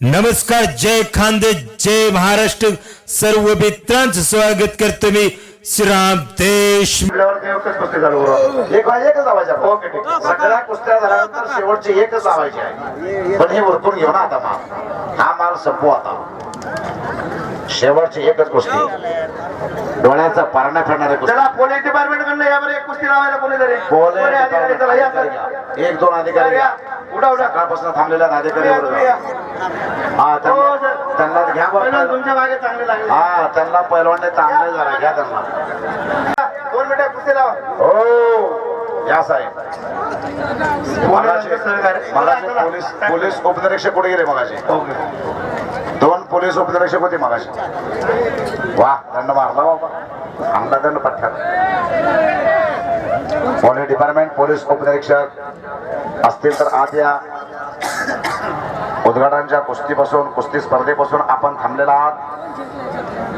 नमस्कार जय खानदे जय महाराष्ट्र. सर्व मित्रांचं स्वागत करतो मी श्रीराम देश एकच कुस्ती चालू बरोबर एक वाजे एकच लावायचा ओके ठीक सगळ्या कुस्त्या झाल्यानंतर शेवटची एकच लावायची आहे. पण हे वरतून घेऊ ना आता माल हा माल संपू आता. शेवटची एकच कुस्ती. डोळ्याचा पारणा फिरणारे पोलीस डिपार्टमेंट कडनं यावर एक कुस्ती लावायला कोणीतरी सर. एक दोन अधिकारी. उठा थांबलेल्या अधिकारी. हा हो, त्यांना घ्या बरं तुमच्या मागे चांगले लागले. हा त्यांना पहिलवानने चांगले जरा घ्या त्यांना. दोन मिनिटं कुस्ती लावा. हो. या साहेब. मगाशी. पोलीस पोलीस उपनिरीक्षक कुठे गेले मगाशी? ओके. दोन पोलीस उपनिरीक्षक होते मगाशी. वा दंड मारला बाबा. चांगला दंड पठ्ठ्यात. पोलीस डिपार्टमेंट पोलीस उपनिरीक्षक असतील तर आत या. उद्घाटनच्या कुस्तीपासून कुस्ती स्पर्धेपासून आपण थांबलेला आहात.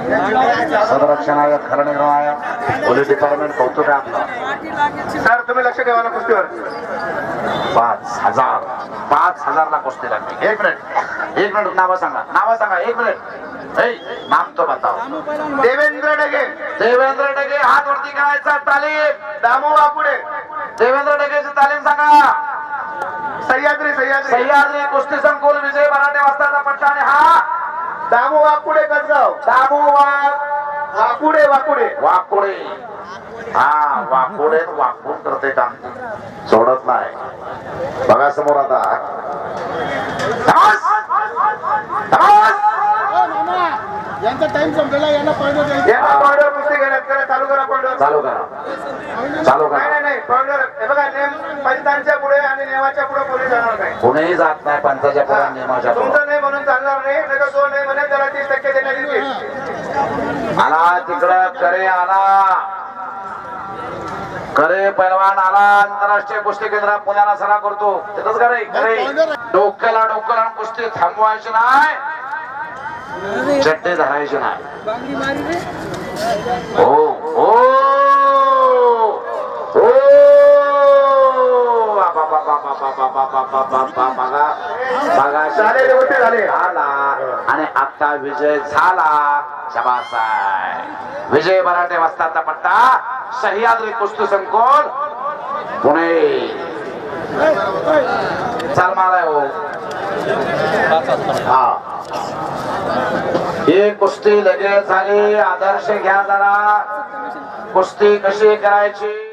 सदरक्षणायक खरनिर्णायक पोलीस डिपार्टमेंट कौतुक आहे आपलं. सर तुम्ही लक्ष ठेवा ना कुस्तीवर. पाच हजार. पाच हजारला कुस्ती लागली. एक मिनिट. एक मिनिट नावं सांगा. नावं सांगा. एक मिनिट. नाम तो बताओ देवेंद्र डगे. देवेंद्र डगे हात वरती करायचा तालीम. दामू बापुडे देवेंद्र डगेची तालीम सांगा. सह्याद्री सह्याद्री. सह्याद्री कुस्ती संकुल विजय मराठे वाजताचा पट्टा आणि हा दामू वाकुडे कसगाव दामू वाकुडे वाकुडे. वाकुडे. हा वाकुडे वाकून करते काम. सोडत नाही. बघा समोर आता! यांचा टाइम संपलेला यांना द्यायचं यांना पॉइंटवर कुस्ती घेण्यात करा चालू करा पॉइंटवर चालू करा. चालू नाही करा. नाही नाही पॉइंटवर हे बघा नेम पंचांच्या पुढे आणि नियमाच्या पुढे कोणी जाणार नाही कुणीही जात नाही पंचाच्या पुढे नियमाच्या तुमचं नाही म्हणून चालणार नाही नाही तर तो नाही म्हणेल त्याला तीस टक्के देण्यात येतील. आला तिकडं करे आला. करे पैलवान आला. आंतरराष्ट्रीय कुस्ती केंद्रात पुण्याला सराव करतो. तिथंच करे करे. डोक्याला डोक्याला कुस्ती थांबवायची नाही. चड्डे धरायचे नाही. हो हो. बघा. बघा झालेले होते झाले. झाला. आणि आता विजय झाला. शबासाय विजय मराठे वाजताचा पट्टा. सह्याद्री कुस्ती संकुल. पुणे. चाल माराय हो. हा. ही कुस्ती लगेच झाली. आदर्श घ्या जरा. कुस्ती कशी करायची?